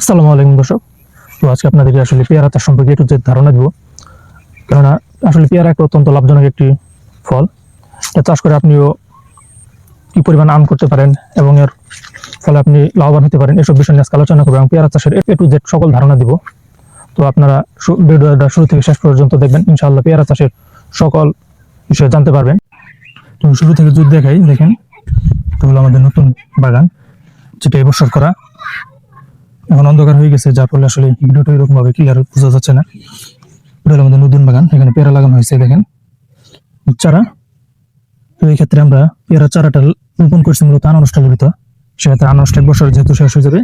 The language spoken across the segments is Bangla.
আসসালামু আলাইকুম দর্শক। তো আজকে আপনাদেরকে আসলে পেয়ারা চাষ সম্পর্কে একটু যে ধারণা দিব, কেননা আসলে পেয়ারা একটা অত্যন্ত লাভজনক একটি ফল। এটা চাষ করে আপনিও কি পরিমাণ আম করতে পারেন এবং এর ফলে আপনি লাভবান হতে পারেন, এসব বিষয় নিয়ে আজকে আলোচনা করব এবং পেয়ারা চাষের এ টু জেড সকল ধারণা দিব। তো আপনারা ভিডিওটা শুরু থেকে শেষ পর্যন্ত দেখবেন, ইনশাআল্লাহ পেয়ারা চাষের সকল বিষয়ে জানতে পারবেন। তো শুরু থেকে যদি দেখাই, দেখেন এটা হলো আমাদের নতুন বাগান, যেটা এবছর করা এখন অন্ধকার হয়ে গেছে, যার ফলে আসলে ভিডিওটা এরকম ভাবে ক্লিয়ার বোঝা যাচ্ছে না। এটা আমাদের নতুন বাগান, এখানে পেয়ারা লাগানো হয়েছে, দেখেন। চারা। তো এই ক্ষেত্রে আমরা পেয়ারা চারাটা রোপণ করছি মূলত আনারসটা লবিত সেক্ষেত্রে আনারসটা এক বছর যেহেতু শেষ হয়ে যাবে,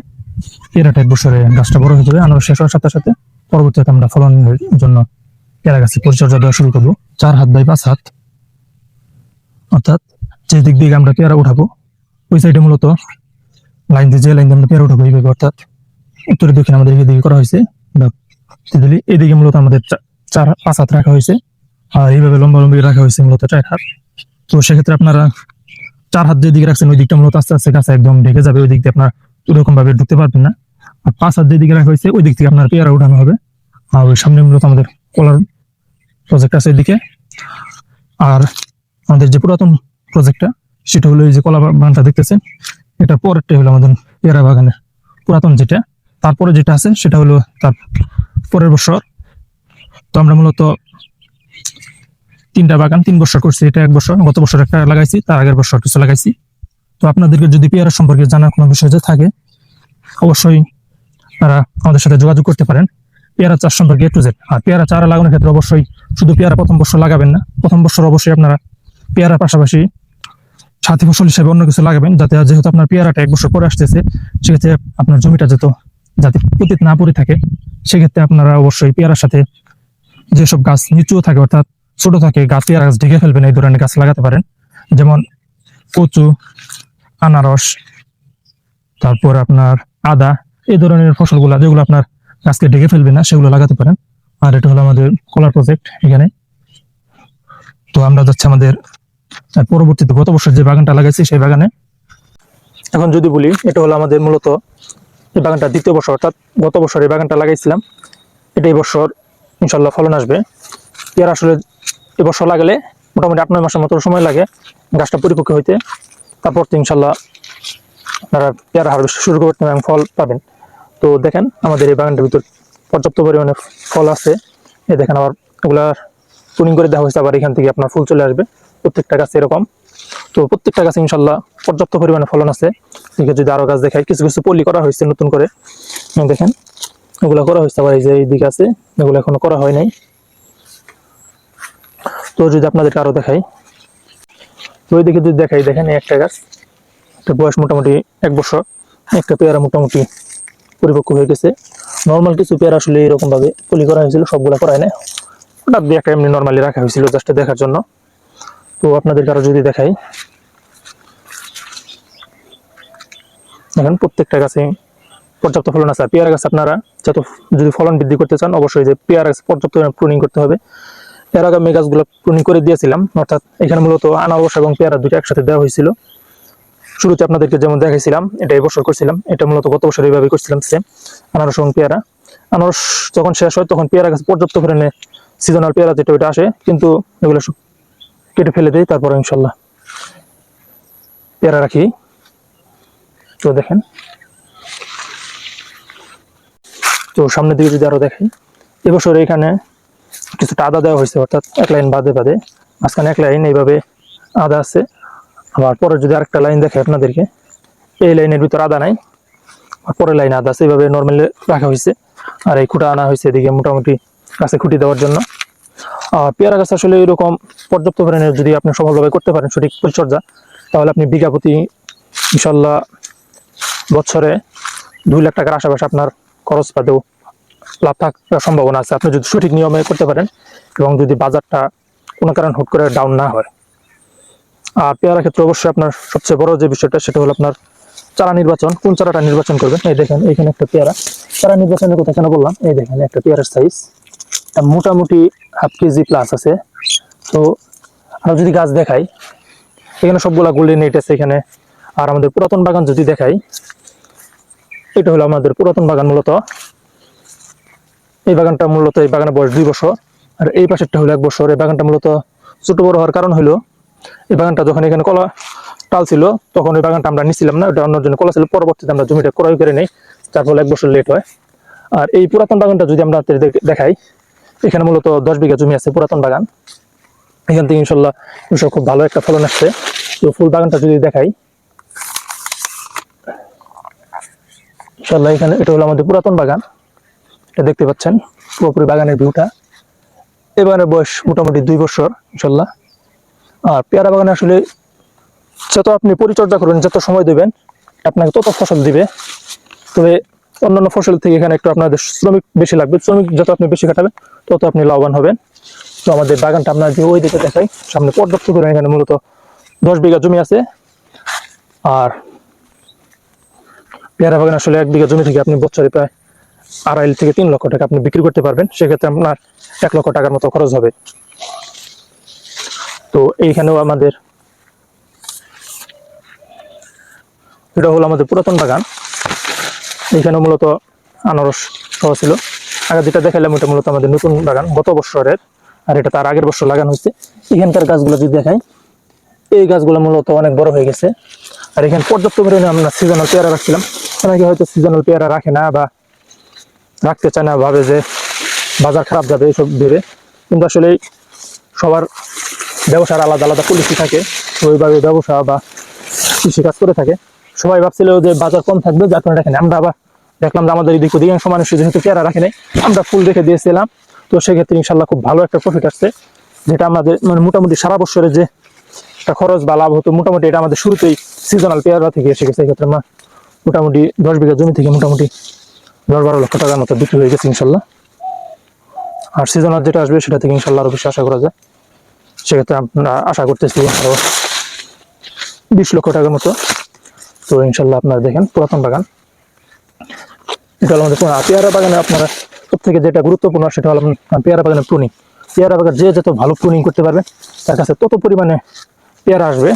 পেয়ারাটা এক বছরে গাছটা বড় হয়ে যাবে, আনারস শেষ হওয়ার সাথে সাথে পরবর্তীতে আমরা ফলনের জন্য পেয়ারা গাছের পরিচর্যা দেওয়া শুরু করব। চার হাত বাই পাঁচ হাত। অর্থাৎ যে দিক দিয়ে আমরা পেয়ারা উঠাবো, ওই সাইডে মূলত লাইন দিয়ে যে লাইন দিয়ে আমরা পেয়ারা উঠাবো, এইভাবে অর্থাৎ উত্তরে দক্ষিণ আমাদের এদিকে করা হয়েছে বা এদিকে মূলত আমাদের চার পাঁচ হাত রাখা হয়েছে। আর এইভাবে লম্বা লম্বি রাখা হয়েছে মূলত চার হাত। তো সেক্ষেত্রে আপনারা চার হাত যেদিকে রাখছেন ওই দিকটা মূলত আস্তে আস্তে গাছে একদম ঢেকে যাবে ওই দিক দিয়ে আপনার ওরকম ভাবে ঢুকতে পারবেন না। আর পাঁচ হাত যেদিকে রাখা হয়েছে ওই দিক থেকে আপনার পেয়ারা উঠানো হবে। আর ওই সামনে মূলত আমাদের কলার প্রজেক্ট আছে এদিকে। আর আমাদের যে পুরাতন প্রজেক্টটা সেটা হলো এই যে কলা বাগানটা দেখতেছেন। এটা পরেরটা হলো আমাদের পেয়ারা বাগানের পুরাতন যেটা। তারপরে যেটা আছে সেটা হলো তার পরের বছর। তো আমরা মূলত তিনটা বাগান, তিন বছর করছি। এটা এক বছর। গত বছর একটা লাগাইছি, তার আগের বছর কিছু লাগাইছি। তো আপনাদেরকে যদি পেয়ারা সম্পর্কে জানার কোনো বিষয় যে থাকে, অবশ্যই তারা আমাদের সাথে যোগাযোগ করতে পারেন। পেয়ারা চাষ সম্পর্কে একটু জেড আর পেয়ারা চারা লাগানোর ক্ষেত্রে অবশ্যই শুধু পেয়ারা প্রথম বছর লাগাবেন না, প্রথম বছর অবশ্যই আপনারা পেয়ারার পাশাপাশি সাথী ফসল হিসেবে অন্য কিছু লাগাবেন, যাতে যেহেতু আপনার পেয়ারাটা এক বছর পরে আসতেছে, সেক্ষেত্রে আপনার জমিটা যত যাতে পতিত না পড়ে থাকে, সেক্ষেত্রে আপনারা অবশ্যই পেয়ারার সাথে যেসব গাছ নিচুও থাকে, অর্থাৎ ছোট থাকে, গাছ, পেয়ারা গাছ ঢেকে ফেলবেন, এই ধরনের গাছ লাগাতে পারেন। যেমন কচু, আনারস, তারপর আপনার আদা, এই ধরনের ফসলগুলো যেগুলো আপনার গাছকে ঢেকে ফেলবে না, সেগুলো লাগাতে পারেন। আর এটা হলো আমাদের কলার প্রজেক্ট এখানে। তো আমরা যাচ্ছি আমাদের পরবর্তীতে গত বছর যে বাগানটা লাগাইছি, সেই বাগানে। এখন যদি বলি, এটা হলো আমাদের মূলত এই বাগানটা দ্বিতীয় বছর অর্থাৎ গত বছর এই বাগানটা লাগাইছিলাম। এটা এই বছর ইনশাল্লাহ ফলন আসবে। পেয়ারা আসলে এবছর লাগালে মোটামুটি আট, নয় মাসের মতো সময় লাগে গাছটা পরিপক্ক হইতে। তারপর তো ইনশাল্লাহ আপনারা পেয়ারা হারভেস্ট শুরু করতে এবং ফল পাবেন। তো দেখেন, আমাদের এই বাগানটার ভিতর পর্যাপ্ত পরিমাণে ফল আছে। এ দেখেন, আবার এগুলা টুনিং করে দেওয়া হয়েছে, আবার এখান থেকে আপনার ফুল চলে আসবে। প্রত্যেকটা গাছ এরকম। তো প্রত্যেকটা গাছে ইনশাল্লাহ পর্যাপ্ত পরিমাণে ফলন আছে। এদিকে যদি আরও গাছ দেখাই, কিছু কিছু পলি করা হয়েছে নতুন করে। দেখেন, এগুলো করা হয়েছে। আবার এই যে এই দিকে আছে, এগুলো এখনও করা হয় নাই। তো যদি আপনাদেরকে আরও দেখাই, তো ওই দিকে যদি দেখাই, দেখেন একটা গাছ। একটা বয়স মোটামুটি এক বছর। একটা পেয়ারা মোটামুটি পরিপক্ক হয়ে গেছে। নর্মাল কিছু পেয়ারা আসলে এরকম ভাবে পলি করা হয়েছিল, সবগুলা করায় না হঠাৎ দিয়ে একটা এমনি নর্মালি রাখা হয়েছিল জাস্ট দেখার জন্য। তো আপনাদের কারও যদি দেখাই। দেখেন, প্রত্যেকটা গাছে পর্যাপ্ত ফলন আছে। পেয়ারা গাছ আপনারা যত যদি ফলন বৃদ্ধি করতে চান, অবশ্যই যে পেয়ারা গাছ পর্যাপ্ত প্রুনিং করতে হবে। এর আগে আমি গাছগুলো প্রুনিং করে দিয়েছিলাম, অর্থাৎ এখানে মূলত আনারস এবং পেয়ারা দুটো একসাথে দেওয়া হয়েছিল। শুরুতে আপনাদেরকে যেমন দেখাইছিলাম এটা এবছর করছিলাম, এটা মূলত গত বছর এইভাবে করছিলাম সেম আনারস এবং পেয়ারা। আনারস যখন শেষ হয়, তখন পেয়ারা গাছ পর্যাপ্ত পরিমাণে সিজনাল পেয়ারা যেটা, ওইটা আসে, কিন্তু এগুলো কেটে ফেলে দেই, তারপর ইনশাল্লাহ পেয়ারা রাখি। তো দেখেন। তো সামনের দিকে যদি আরও দেখেন, এবছর এখানে কিছুটা আদা দেওয়া হয়েছে, অর্থাৎ এক লাইন বাদে বাদে। মাঝখানে এক লাইন এইভাবে আদা আছে। আবার পরে যদি আরেকটা লাইন দেখে আপনাদেরকে, এই লাইনের ভিতর আদা নাই, আর পরের লাইন আদা আছে। এইভাবে নর্মালি রাখা হয়েছে। আর এই খুঁটা আনা হয়েছে এদিকে মোটামুটি গাছে খুঁটি দেওয়ার জন্য। পেয়ারা গাছ আসলে এরকম পর্যাপ্ত পরিমাণে যদি আপনি সফলভাবে করতে পারেন সঠিক পরিচর্যা, তাহলে আপনি বিঘা প্রতি ইনশাল্লাহ বছরে দুই লাখ টাকার আশেপাশে আপনার খরচ পাতেও লাভ থাকার সম্ভাবনা আছে। আপনি যদি সঠিক নিয়মে করতে পারেন এবং যদি বাজারটা কোনো কারণ হুট করে ডাউন না হয়। আর পেয়ারা ক্ষেত্রে অবশ্যই আপনার সবচেয়ে বড় যে বিষয়টা, সেটা হলো আপনার চারা নির্বাচন। কোন চারাটা নির্বাচন করবেন? এই দেখেন, এখানে একটা পেয়ারা। চারা নির্বাচনের কথা কেন বললাম? এই দেখেন, একটা পেয়ারার সাইজ মোটামুটি হাফ কেজি প্লাস আছে। তো আমরা যদি গাছ দেখাই, এখানে সবগুলা গোল্ডেন এইট আছে এখানে। আর আমাদের পুরাতন বাগান যদি দেখাই, এটা হলো আমাদের পুরাতন বাগান মূলত। এই বাগানটা মূলত এই বাগানের বয়স দুই বছর। আর এই পাশেরটা হলো এক বছর। এই বাগানটা মূলত ছোট বড় হওয়ার কারণ হলো, এই বাগানটা যখন এখানে কলা টাল ছিল, তখন ওই বাগানটা আমরা নিছিলাম না। ওটা অন্য জন্য কলা ছিল। পরবর্তীতে আমরা জমিটা ক্রয় করে নেই। যার ফলে এক বছর লেট হয়। আর এই পুরাতন বাগানটা যদি আমরা দেখাই এখানে মূলত দশ বিঘা জমি আছে, পুরাতন বাগান। এখান থেকে ইনশাল্লাহ ইনশাল্লাহ খুব ভালো একটা ফলন আসছে। তো ফুল বাগানটা যদি দেখাই। ইনশাল্লাহ এখানে এটা হলো আমাদের পুরাতন বাগান। এটা দেখতে পাচ্ছেন, পুরোপুরি বাগানের ভিউটা। এই বাগানের বয়স মোটামুটি দুই বছর, ইনশাল্লাহ। আর পেয়ারা বাগানে আসলে যত আপনি পরিচর্যা করবেন, যত সময় দেবেন, আপনাকে তত ফসল দিবে। তবে অন্যান্য ফসল থেকে এখানে একটু আপনাদের শ্রমিক বেশি লাগবে, শ্রমিক যত আপনি বেশি কাটাবেন তত আপনি লাভবান হবেন। তো আমাদের বাগানটা আপনার যে ওই দিকে দেখাই, সামনে পর্যাপ্ত করে এখানে মূলত দশ বিঘা জমি আছে। আর পেয়ারা বাগান আসলে এক বিঘা জমি থেকে আপনি বছরে প্রায় আড়াই থেকে তিন লক্ষ টাকা আপনি বিক্রি করতে পারবেন, সেক্ষেত্রে আপনার এক লক্ষ টাকার মতো খরচ হবে। তো এইখানেও আমাদের, এটা হলো আমাদের পুরাতন বাগান। এখানে মূলত আনারস সহ ছিল। আগে যেটা দেখালাম ওটা মূলত আমাদের নতুন বাগান, গত বছরের, আর এটা তার আগের বছর লাগানো হয়েছে। এখানকার গাছগুলো যদি দেখাই, এই গাছগুলো মূলত অনেক বড় হয়ে গেছে। আর এখানে পর্যাপ্ত পরিমাণে আমরা সিজনাল পেয়ারা রাখছিলাম। অনেকে হয়তো সিজনাল পেয়ারা রাখে না বা রাখতে চায় না, ভাবে যে বাজার খারাপ যাবে এইসব ভেবে। কিন্তু আসলে সবার ব্যবসার আলাদা আলাদা পলিসি থাকে। ওইভাবে ব্যবসা বা কৃষিকাজ করে থাকে। সবাই ভাবছিল যে বাজার কম থাকবে, যার কারণে রাখেনি। আমরা আবার দেখলাম যে আমাদের এদিক অধিকাংশ মানুষ যেহেতু পেয়ারা রাখে নাই। আমরা ফুল রেখে দিয়েছিলাম। তো সেক্ষেত্রে ইনশাল্লাহ খুব ভালো একটা প্রফিট আসছে, যেটা আমাদের মানে মোটামুটি সারা বছরে যে একটা খরচ বা লাভ হতো, মোটামুটি এটা আমাদের শুরুতেই সিজনাল পেয়ারা থেকে এসে গেছে। এক্ষেত্রে আমরা মোটামুটি দশ বিঘা জমি থেকে মোটামুটি দশ বারো লক্ষ টাকার মতো বিক্রি হয়ে গেছে ইনশাল্লাহ। আর সিজনাল যেটা আসবে সেটা থেকে ইনশাল্লাহ আরও বেশি আশা করা যায়। সেক্ষেত্রে আমরা আশা করতেছি আরও বিশ লক্ষ টাকার মতো তো ইনশাল্লাহ আপনারা দেখেন পুরাতন বাগান। এটা হলো আমাদের পেয়ারা বাগানে আপনারা সব থেকে যেটা গুরুত্বপূর্ণ, সেটা হলো পেয়ারা বাগানের প্রুনিং পেয়ারা বাগান যে যত ভালো প্রুনিং করতে পারবে, তার কাছে তত পরিমাণে পেয়ারা আসবে।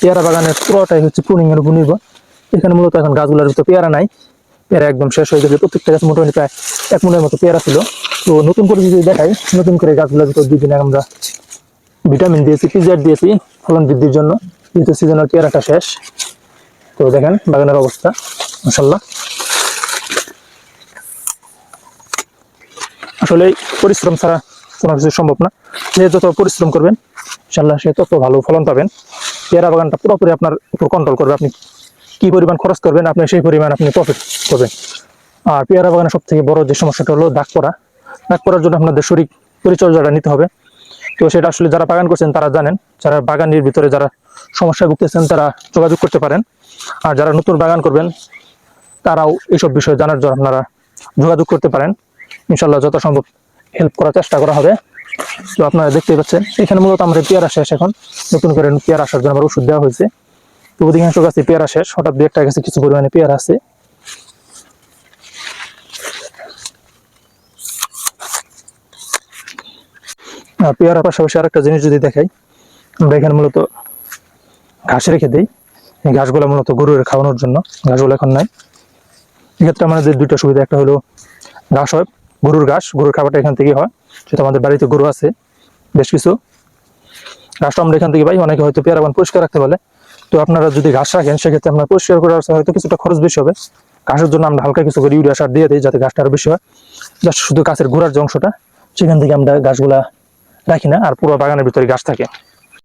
পেয়ারা বাগানের পুরোটাই হচ্ছে প্রুনিং এর উপর নির্ভর। এখানে মূলত এখন গাছগুলোর ভিতরে পেয়ারা নাই। পেয়ারা একদম শেষ হয়ে গেছে। প্রত্যেকটা গাছ মোটামুটি প্রায় এক মনের মতো পেয়ারা ছিল। তো নতুন করে যদি দেখাই, নতুন করে গাছগুলোর ভিতর দুই দিন আগে আমরা ভিটামিন দিয়েছি পিজার দিয়েছি, ফলন বৃদ্ধির জন্য। যেহেতু সিজনাল পেয়ারাটা শেষ। তো দেখেন বাগানের অবস্থা মাসাল্লাহ আসলে পরিশ্রম ছাড়া কোনো কিছু সম্ভব না। যে যত পরিশ্রম করবেন ইনশাল্লাহ সে তত ভালো ফলন পাবেন। পেয়ারা বাগানটা পুরোপুরি আপনার উপর কন্ট্রোল করবে। আপনি কি পরিমাণ খরচ করবেন, আপনি সেই পরিমাণ আপনি প্রফিট করবেন। আর পেয়ারা বাগানের সব থেকে বড় যে সমস্যাটা হলো দাগ পড়া। দাগ পড়ার জন্য আপনাদের শরীর পরিচর্যাটা নিতে হবে। তো সেটা আসলে যারা বাগান করছেন, তারা জানেন। যারা বাগানের ভিতরে যারা সমস্যায় ভুগতেছেন, তারা যোগাযোগ করতে পারেন। আর যারা নতুন বাগান করবেন, তারাও এইসব বিষয়ে জানার জন্য আপনারা যোগাযোগ করতে পারেন। ইনশাল্লাহ যথাসম্ভব হেল্প করার চেষ্টা করা হবে। তো আপনারা দেখতেই পাচ্ছেন, এখানে মূলত আমরা পেয়ারা শেষ এখন। নতুন করে পেয়ারা আসার জন্য আমার ওষুধ দেওয়া হয়েছে। তো অধিকাংশ গাছে পেয়ারা শেষ, হঠাৎ দু একটা গাছে কিছু পরিমাণে পেয়ারা আছে। আর পেয়ারার পাশাপাশি আরেকটা জিনিস যদি দেখাই, আমরা এখানে মূলত ঘাস রেখে দিই। এই ঘাসগুলো মূলত গরুর খাওয়ানোর জন্য, ঘাসগুলো এখন নাই। এক্ষেত্রে আমাদের দুইটা সুবিধা, একটা হলো ঘাস হয়, গরুর ঘাস, গরুর খাবারটা এখান থেকেই হয় সেটা আমাদের বাড়িতে গরু আছে, বেশ কিছু। ঘাসটা আমরা এখান থেকে পাই, অনেকে হয়তো পেয়ারা বান পরিষ্কার রাখতে বলে। তো আপনারা যদি ঘাস রাখেন, সেক্ষেত্রে আপনার পরিষ্কার করার হয়তো কিছুটা খরচ বেশি হবে। ঘাসের জন্য আমরা হালকা কিছু করে ইউরিয়া সার দিয়ে দিই, যাতে ঘাসটা আরও বেশি হয়। জাস্ট শুধু গাছের গোড়ার যে অংশটা, সেখান থেকে আমরা গাছগুলা রাখি না, আর পুরো বাগানের ভিতরে গাছ থাকে।